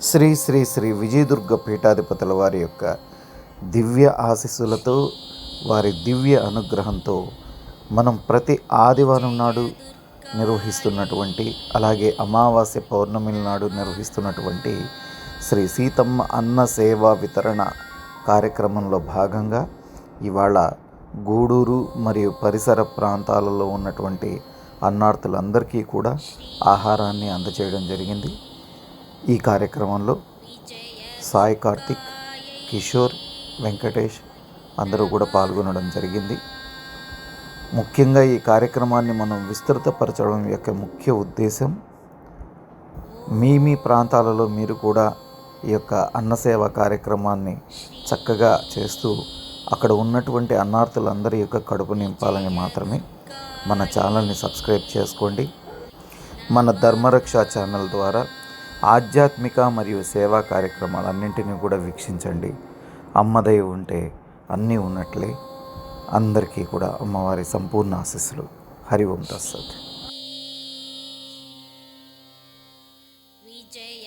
శ్రీ శ్రీ శ్రీ విజయదుర్గ పీఠాధిపతుల వారి యొక్క దివ్య ఆశీస్సులతో వారి దివ్య అనుగ్రహంతో మనం ప్రతి ఆదివారం నాడు నిర్వహిస్తున్నటువంటి అలాగే అమావాస్య పౌర్ణమిల నాడు నిర్వహిస్తున్నటువంటి శ్రీ సీతమ్మ అన్న సేవా వితరణ కార్యక్రమంలో భాగంగా ఇవాళ గూడూరు మరియు పరిసర ప్రాంతాలలో ఉన్నటువంటి అన్నార్థులందరికీ కూడా ఆహారాన్ని అందచేయడం జరిగింది. ఈ కార్యక్రమంలో సాయి కార్తిక్ కిషోర్ వెంకటేష్ అందరూ కూడా పాల్గొనడం జరిగింది. ముఖ్యంగా ఈ కార్యక్రమాన్ని మనం విస్తృతపరచడం యొక్క ముఖ్య ఉద్దేశం మీ మీ ప్రాంతాలలో మీరు కూడా ఈ యొక్క అన్నసేవ కార్యక్రమాన్ని చక్కగా చేస్తూ అక్కడ ఉన్నటువంటి అన్నార్థులందరి యొక్క కడుపు నింపాలని మాత్రమే మన ఛానల్ని సబ్స్క్రైబ్ చేసుకోండి. మన ధర్మరక్ష ఛానల్ ద్వారా ఆధ్యాత్మిక మరియు సేవా కార్యక్రమాలన్నింటినీ కూడా వీక్షించండి. అమ్మదయ్య ఉంటే అన్నీ ఉన్నట్లే. అందరికీ కూడా అమ్మవారి సంపూర్ణ ఆశస్సులు. హరి ఓం దస్సత్ విజయ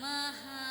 Namaha.